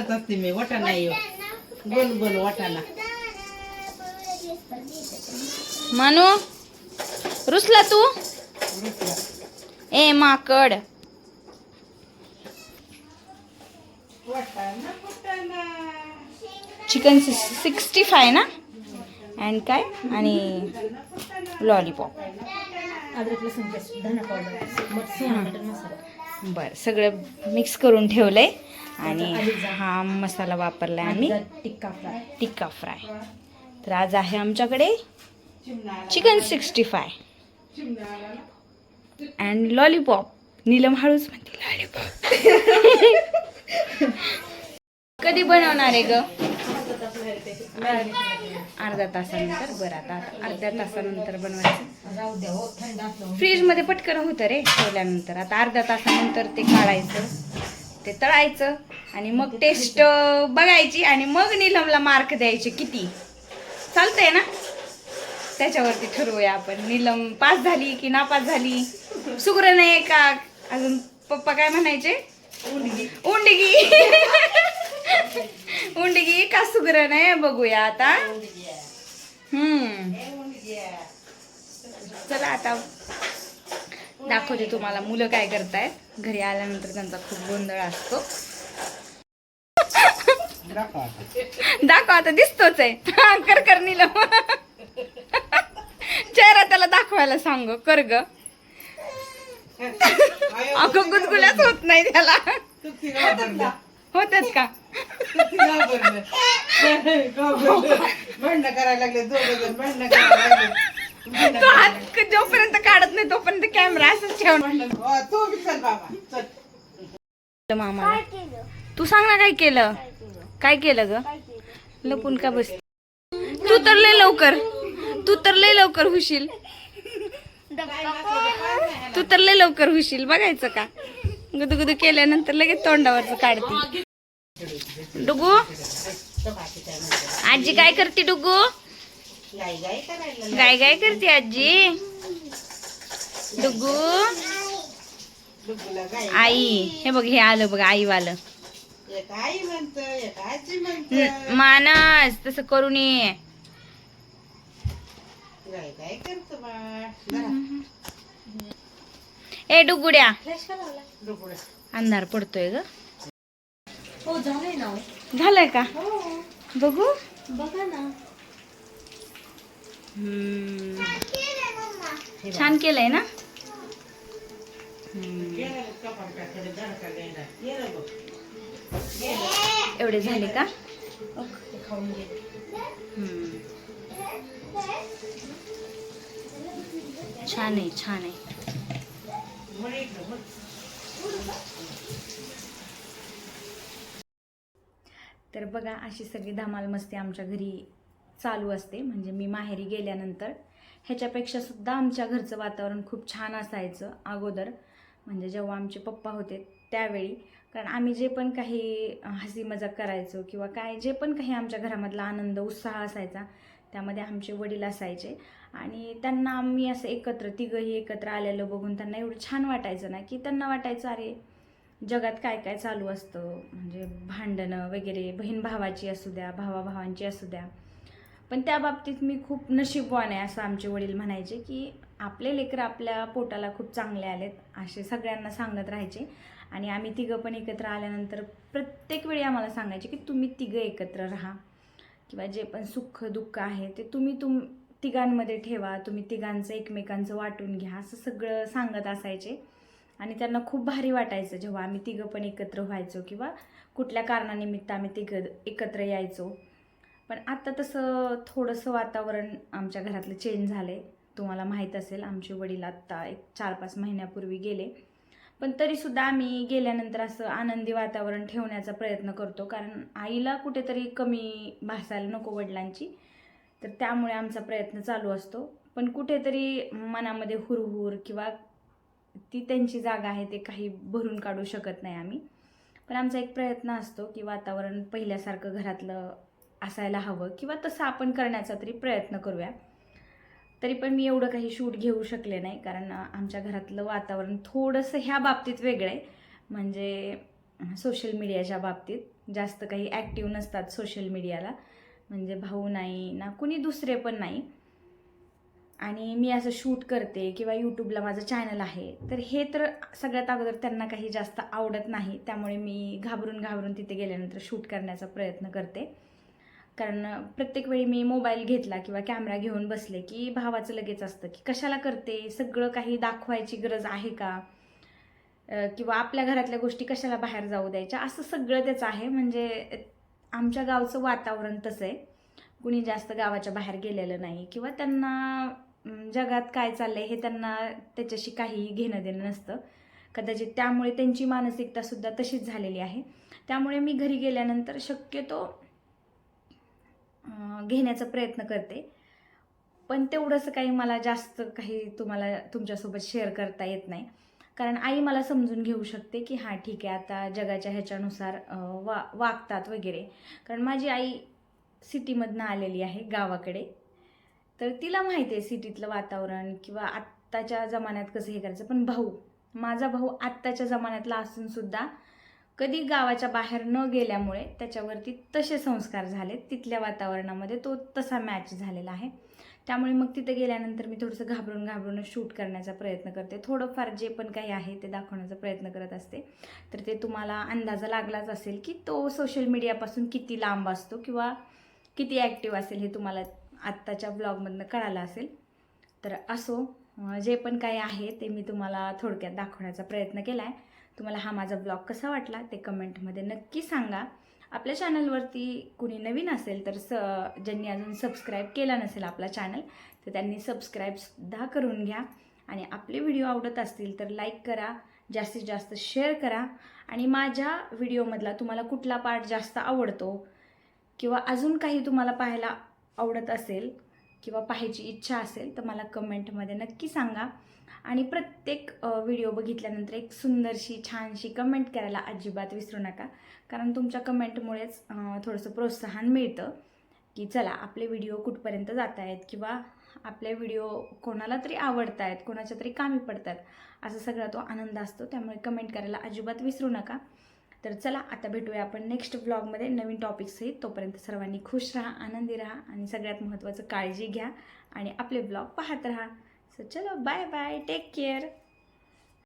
असते मी वाटाणा येऊ. गोल गोल वाटाणा मानू रुसला तू? ए माकड चिकन सिक्स्टी फाय ना? अँड काय? आणि लॉलीपॉप बरं सगळं मिक्स करून ठेवलंय. आणि हा मसाला वापरलाय आम्ही. टिक्का फ्राय. टिक्का फ्राय. तर आज आहे आमच्याकडे chicken sixty five. And lollipop Neelam हळूच म्हणते लॉलीपॉप कधी बनवणार आहे ग? अर्धा तासानंतर. बरं आता अर्ध्या तासानंतर बनवायचं. हो फ्रीजमध्ये पटकन होतं रे ठेवल्यानंतर. आता अर्ध्या तासानंतर ते काढायचं. ते तळायचं. आणि मग टेस्ट बघायची आणि मग नीलमला मार्क द्यायचे किती. चालतंय ना? त्याच्यावरती ठरवूया आपण. नीलम पास झाली की नापास झाली? सुग्र नाही का? अजून पप्पा काय म्हणायचे? उंडगी. उंडगी. का सुग्र नाही बघूया आता. हम्म. चला आता दाखवते तुम्हाला मुलं काय करतायत. घरी आल्यानंतर त्यांचा खूप गोंधळ असतो. दाखव आता. दिसतोच आहे कर कर नीलम चेहरा त्याला दाखवायला सांग कर ग अगं गुदगुल्याच होत नाही त्याला. होतात का तू. भांडणं करायला लागले भांडणं करायला लागले हात. जोपर्यंत काढत नाही तोपर्यंत कॅमेरा असंच ठेवून हो, तू बी चल बाबा चल मामा तू सांग ना काय केलं काय केलं ग? लपून का बस तू तर लय लवकर तू तर लय लवकर होशील. तू तर लय लवकर होशील बघायचं का? गुदगुदू केल्यानंतर लगेच तोंडावरच काढते. डुगू? आजी काय करते डुगू? गाय गाय करते आजी? डुगू? आई हे बघ हे आलं बघ आई वालं एक आई म्हणत एक आजी म्हणत न- मानस तसं करू नये. गाई करत ए डुगुड्या. अंधार पडतोय ग. हो झालंय ना हो. झालंय का? हो. बघू. बघा ना. हम्म. छान केलंय ना? एवढे झाले का? खाऊन घे छान आहे छान आहे. तर बघा अशी सगळी धमाल मस्ती आमच्या घरी चालू असते. म्हणजे मी माहेरी गेल्यानंतर ह्याच्यापेक्षा सुद्धा आमच्या घरचं वातावरण खूप छान असायचं अगोदर. म्हणजे जेव्हा आमचे पप्पा होते त्यावेळी कारण आम्ही जे पण काही हसी मजाक करायचो किंवा काय जे पण काही आमच्या घरामधला आनंद उत्साह असायचा त्यामध्ये आमचे वडील असायचे. आणि त्यांना आम्ही असं एकत्र तिघंही एकत्र आलेलं बघून त्यांना एवढं छान वाटायचं ना की त्यांना वाटायचं अरे जगात काय काय चालू असतं? म्हणजे भांडणं वगैरे बहीण भावाची असू द्या भावाभावांची असू द्या. पण त्या बाबतीत मी खूप नशीबवान आहे असं आमचे वडील म्हणायचे की आपले लेकरं आपल्या पोटाला खूप चांगले आलेत असे सगळ्यांना सांगत राहायचे. आणि आम्ही तिघं पण एकत्र आल्यानंतर प्रत्येक वेळी आम्हाला सांगायचे की तुम्ही तिघं एकत्र राहा. किंवा जे पण सुख दुःख आहे ते तुम्ही तुम तिघांमध्ये ठेवा तुम्ही तिघांचं एकमेकांचं वाटून घ्या असं सगळं सांगत असायचे. आणि त्यांना खूप भारी वाटायचं जेव्हा आम्ही तिघं पण एकत्र व्हायचो किंवा कुठल्या कारणानिमित्त आम्ही तिघं एकत्र यायचो. पण आत्ता तसं थोडंसं वातावरण आमच्या घरातलं चेंज झालं आहे तुम्हाला माहीत असेल आमचे वडील आत्ता एक चार पाच महिन्यापूर्वी गेले. पण तरीसुद्धा आम्ही गेल्यानंतर असं आनंदी वातावरण ठेवण्याचा प्रयत्न करतो. कारण आईला कुठेतरी कमी भासायला नको वडिलांची. तर त्यामुळे आमचा प्रयत्न चालू असतो. पण कुठेतरी मनामध्ये हुरहुर किंवा ती त्यांची जागा आहे ते काही भरून काढू शकत नाही आम्ही. पण आमचा एक प्रयत्न असतो की वातावरण पहिल्यासारखं घरातलं असायला हवं किंवा तसं आपण करण्याचा तरी प्रयत्न करूया. तरी पण मी एवढं काही शूट घेऊ शकले नाही कारण आमच्या घरातलं वातावरण थोडंसं ह्या बाबतीत वेगळं आहे. म्हणजे सोशल मीडियाच्या बाबतीत जास्त काही ॲक्टिव्ह नसतात सोशल मीडियाला म्हणजे भाऊ नाही ना कुणी दुसरे पण नाही. आणि मी असं शूट करते किंवा यूट्यूबला माझं चॅनल आहे तर हे तर सगळ्यात अगोदर त्यांना काही जास्त आवडत नाही. त्यामुळे मी घाबरून घाबरून तिथे गेल्यानंतर शूट करण्याचा प्रयत्न करते. कारण प्रत्येक वेळी मी मोबाईल घेतला किंवा कॅमेरा घेऊन बसले की भावाचं लगेच असतं की कशाला करते? सगळं काही दाखवायची गरज आहे का? किंवा आपल्या घरातल्या गोष्टी कशाला बाहेर जाऊ द्यायच्या? असं सगळं त्याचं आहे. म्हणजे आमच्या गावचं वातावरण तसं आहे. कुणी जास्त गावाच्या बाहेर गेलेलं नाही. किंवा त्यांना जगात काय चाललंय हे त्यांना त्याच्याशी काहीही घेणं देणं नसतं. कदाचित त्यामुळे त्यांची मानसिकतासुद्धा तशीच झालेली आहे. त्यामुळे मी घरी गेल्यानंतर शक्यतो घेण्याचा प्रयत्न करते. पण तेवढंसं काही मला जास्त काही तुम्हाला तुमच्यासोबत शेअर करता येत नाही. कारण आई मला समजून घेऊ शकते की हां ठीक आहे आता जगाच्या ह्याच्यानुसार वा वागतात वगैरे. कारण माझी आई सिटीमधनं आलेली आहे गावाकडे. तर तिला माहिती आहे सिटीतलं वातावरण किंवा आत्ताच्या जमान्यात कसं हे करायचं. पण भाऊ माझा भाऊ आत्ताच्या जमान्यातला असूनसुद्धा कधी गावाच्या बाहेर न गेल्यामुळे त्याच्यावरती तसे संस्कार झाले तिथल्या वातावरणामध्ये तो तसा मॅच झालेला आहे. त्यामुळे मग तिथे गेल्यानंतर मी थोडंसं घाबरून घाबरून शूट करण्याचा प्रयत्न करते. थोडंफार जे पण काही आहे ते दाखवण्याचा प्रयत्न करत असते. तर ते तुम्हाला अंदाजा लागलाच असेल की तो सोशल मीडियापासून किती लांब असतो किंवा किती ॲक्टिव्ह असेल हे तुम्हाला आत्ताच्या ब्लॉगमधनं कळालं असेल. तर असो जे पण काही आहे ते मी तुम्हाला थोडक्यात दाखवण्याचा प्रयत्न केला आहे तुम्हाला हा माझा ब्लॉग कसा वाटला ते कमेंटमध्ये नक्की सांगा. आपल्या चॅनलवरती कुणी नवीन असेल तर स ज्यांनी अजून सबस्क्राईब केला नसेल आपला चॅनल तर त्यांनी सबस्क्राईबसुद्धा करून घ्या. आणि आपले व्हिडिओ आवडत असतील तर लाईक करा जास्तीत जास्त शेअर करा. आणि माझ्या व्हिडिओमधला तुम्हाला कुठला पार्ट जास्त आवडतो किंवा अजून काही तुम्हाला पाहायला आवडत असेल किंवा पाहायची इच्छा असेल तर मला कमेंटमध्ये नक्की सांगा. आणि प्रत्येक व्हिडिओ बघितल्यानंतर एक सुंदरशी छानशी कमेंट करायला अजिबात विसरू नका. कारण तुमच्या कमेंटमुळेच थोडंसं प्रोत्साहन मिळतं की चला आपले व्हिडिओ कुठपर्यंत जात आहेत किंवा आपले व्हिडिओ कोणाला तरी आवडत आहेत कोणाच्या तरी कामी पडतात असा सगळा तो आनंद असतो. त्यामुळे कमेंट करायला अजिबात विसरू नका. तर चला आता भेटूया आपण नेक्स्ट ब्लॉगमध्ये नवीन टॉपिक्सही तोपर्यंत सर्वांनी खुश राहा आनंदी राहा आणि सगळ्यात महत्त्वाचं काळजी घ्या आणि आपले ब्लॉग पाहत राहा. सो चलो बाय बाय टेक केअर